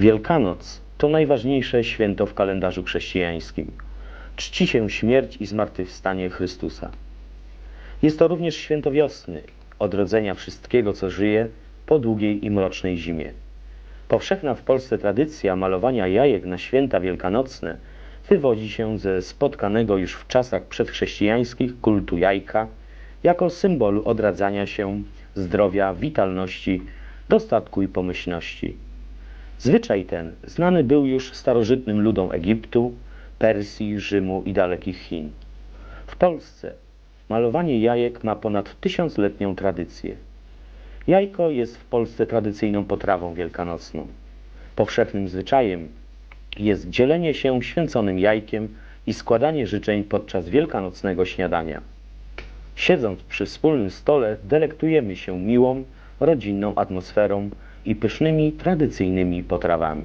Wielkanoc to najważniejsze święto w kalendarzu chrześcijańskim. Czci się śmierć i zmartwychwstanie Chrystusa. Jest to również święto wiosny, odrodzenia wszystkiego, co żyje po długiej i mrocznej zimie. Powszechna w Polsce tradycja malowania jajek na święta wielkanocne wywodzi się ze spotkanego już w czasach przedchrześcijańskich kultu jajka jako symbolu odradzania się, zdrowia, witalności, dostatku i pomyślności. Zwyczaj ten znany był już starożytnym ludom Egiptu, Persji, Rzymu i dalekich Chin. W Polsce malowanie jajek ma ponad tysiącletnią tradycję. Jajko jest w Polsce tradycyjną potrawą wielkanocną. Powszechnym zwyczajem jest dzielenie się święconym jajkiem i składanie życzeń podczas wielkanocnego śniadania. Siedząc przy wspólnym stole, delektujemy się miłą, rodzinną atmosferą i pysznymi, tradycyjnymi potrawami.